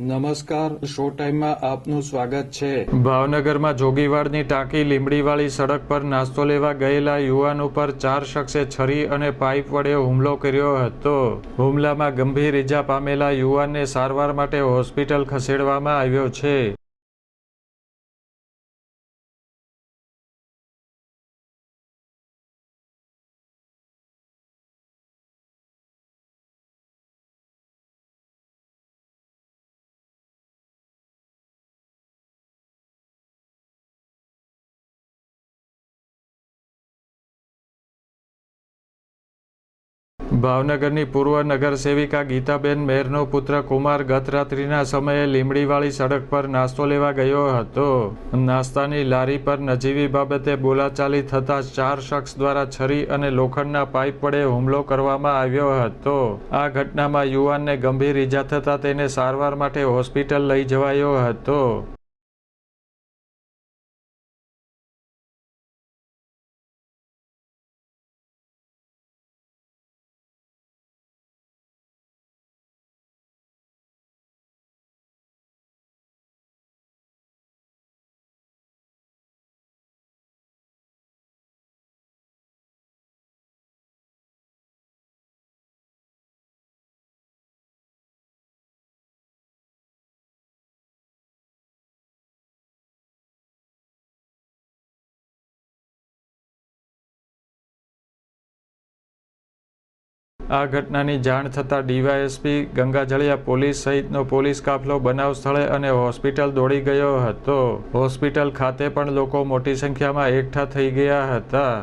નમસ્કાર, શો ટાઈમમાં આપનું સ્વાગત છે. ભાવનગરમાં જોગીવાડની ટાંકી લીમડીવાળી સડક પર નાસ્તો લેવા ગયેલા યુવાન ઉપર ચાર શખ્સે છરી અને પાઇપ વડે હુમલો કર્યો હતો. હુમલામાં ગંભીર ઈજા પામેલા યુવાનને સારવાર માટે હોસ્પિટલ ખસેડવામાં આવ્યો છે. ભાવનગરની પૂર્વ નગરસેવિકા ગીતાબેન મેરનો પુત્ર કુમાર ગત રાત્રિના સમયે લીમડીવાળી સડક પર નાસ્તો લેવા ગયો હતો. નાસ્તાની લારી પર નજીવી બાબતે બોલાચાલી થતાં ચાર શખ્સ દ્વારા છરી અને લોખંડના પાઇપ વડે હુમલો કરવામાં આવ્યો હતો. આ ઘટનામાં યુવાનને ગંભીર ઈજા થતાં તેને સારવાર માટે હોસ્પિટલ લઈ જવાયો હતો. આ ઘટનાની જાણ થતાં ડીવાયએસપી ગંગાજળિયા પોલીસ સહિતનો પોલીસ કાફલો બનાવ સ્થળે અને હોસ્પિટલ દોડી ગયો હતો. હોસ્પિટલ ખાતે પણ લોકો મોટી સંખ્યામાં એકઠા થઈ ગયા હતા.